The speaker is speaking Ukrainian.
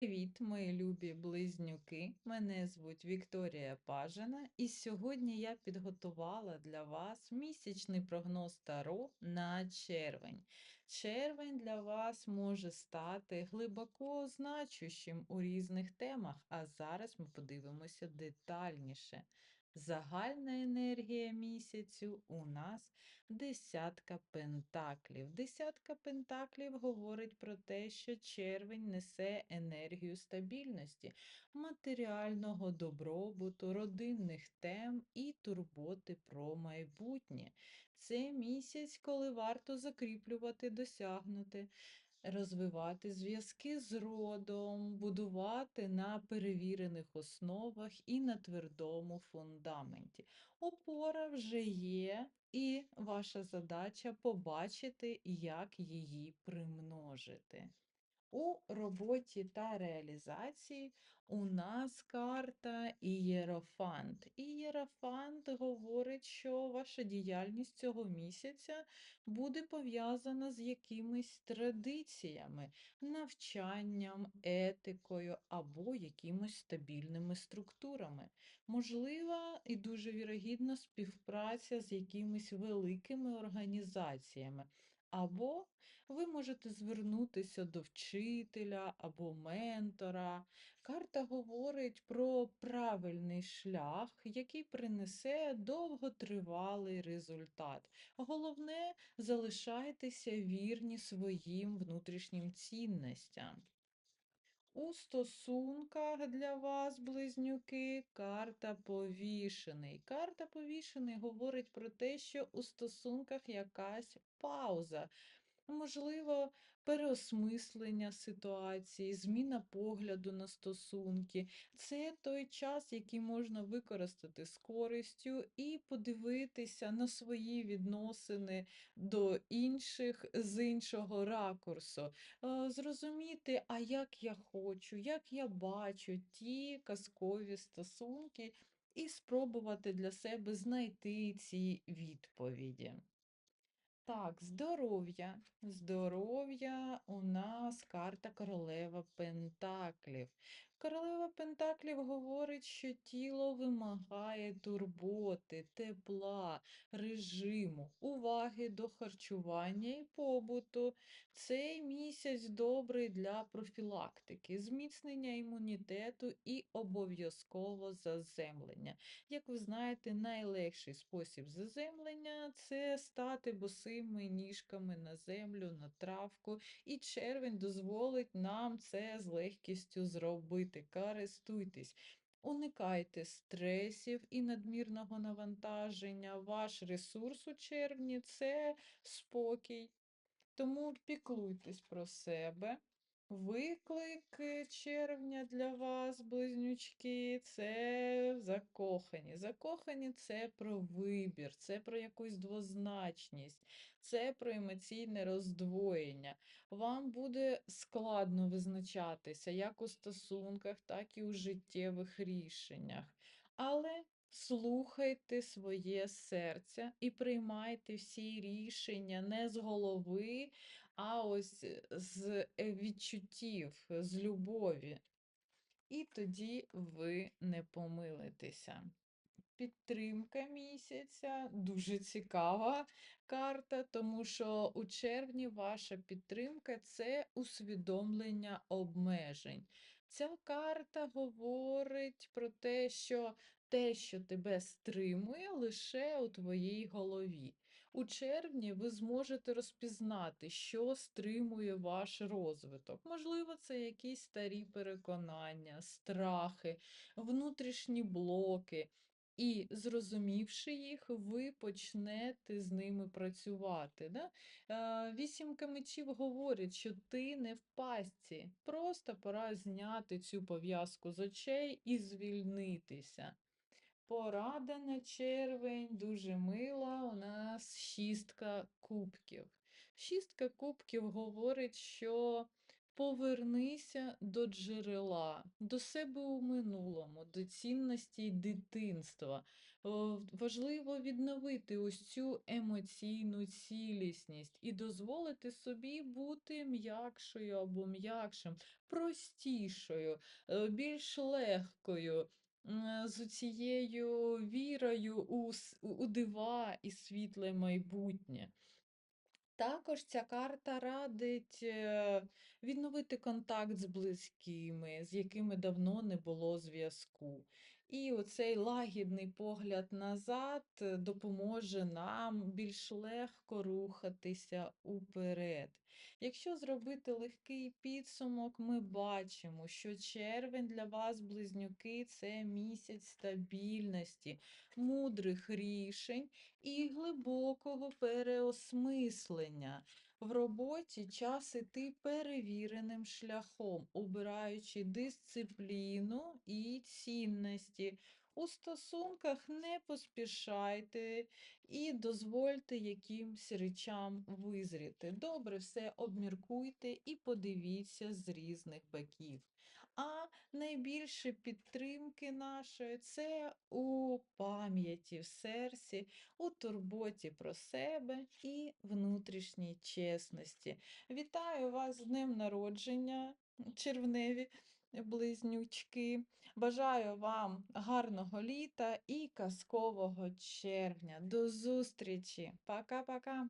Привіт, мої любі близнюки! Мене звуть Вікторія Пажина, і сьогодні я підготувала для вас місячний прогноз Таро на червень. Червень для вас може стати глибоко значущим у різних темах, а зараз ми подивимося детальніше. Загальна енергія місяцю у нас десятка пентаклів. Десятка пентаклів говорить про те, що червень несе енергію стабільності, матеріального добробуту, родинних тем і турботи про майбутнє. Це місяць, коли варто закріплювати досягнути розвивати зв'язки з родом, будувати на перевірених основах і на твердому фундаменті. Опора вже є, і ваша задача побачити, як її примножити. У роботі та реалізації у нас карта Ієрофант. Ієрофант говорить, що ваша діяльність цього місяця буде пов'язана з якимись традиціями, навчанням, етикою або якимось стабільними структурами. Можлива і дуже вірогідна співпраця з якимись великими організаціями. Або ви можете звернутися до вчителя або ментора. Карта говорить про правильний шлях, який принесе довготривалий результат. Головне, залишайтеся вірні своїм внутрішнім цінностям. У стосунках для вас, близнюки, карта повішений. Карта повішений говорить про те, що у стосунках якась пауза. Можливо, переосмислення ситуації, зміна погляду на стосунки. Це той час, який можна використати з користю і подивитися на свої відносини до інших з іншого ракурсу. Е, Зрозуміти, а як я хочу, як я бачу ті казкові стосунки, і спробувати для себе знайти ці відповіді. Так, здоров'я. Здоров'я у нас карта королева Пентаклів. Королева Пентаклів говорить, що тіло вимагає турботи, тепла, режиму, уваги до харчування і побуту. Цей місяць добрий для профілактики, зміцнення імунітету і обов'язково заземлення. Як ви знаєте, найлегший спосіб заземлення це стати босими ніжками на землю, на травку, і червень дозволить нам це з легкістю зробити. Користуйтесь. Уникайте стресів і надмірного навантаження. Ваш ресурс у червні це спокій. Тому піклуйтесь про себе. Виклик червня для вас, близнючки, це закохані. Закохані це про вибір, це про якусь двозначність, це про емоційне роздвоєння. Вам буде складно визначатися як у стосунках, так і у життєвих рішеннях. Але слухайте своє серце і приймайте всі рішення не з голови а ось е, з е, відчуттів, з любові. І тоді ви не помилитеся. Підтримка місяця дуже цікава карта, тому що у червні ваша підтримка це усвідомлення обмежень. Ця карта говорить про те, що те, що тебе стримує, лише у твоїй голові. У червні ви зможете розпізнати, що стримує ваш розвиток. Можливо, це якісь старі переконання, страхи, внутрішні блоки. І, зрозумівши їх, ви почнете з ними працювати. Да? Е, Вісімка мечів говорить, що ти не в пастці. Просто пора зняти цю пов'язку з очей і звільнитися. Порада на червень дуже мила. Нас шістка кубків. Шістка кубків говорить, що Повернися до джерела, до себе у минулому, до цінностей дитинства. Важливо відновити ось цю емоційну цілісність і дозволити собі бути м'якшою або м'якшим, простішою, е, більш легкою. М, З цією вірою у, у у дива і світле майбутнє. Також ця карта радить е, відновити контакт з близькими, з якими давно не було зв'язку. І оцей лагідний погляд назад е, допоможе нам більш легко рухатися уперед. Якщо зробити легкий підсумок, ми бачимо, що червень для вас, близнюки, це місяць стабільності, мудрих рішень і глибокого переосмислення. В роботі час іти перевіреним шляхом, обираючи дисципліну і цінності. У стосунках не поспішайте і дозвольте якимсь речам визріти. Добре все обміркуйте і подивіться з різних боків. А найбільше підтримки нашої це у пам'яті, в серці, у турботі про себе і внутрішній чесності. Вітаю вас з днем народження, червневі близнючки. Бажаю вам гарного літа і казкового червня. До зустрічі! Пока-пока!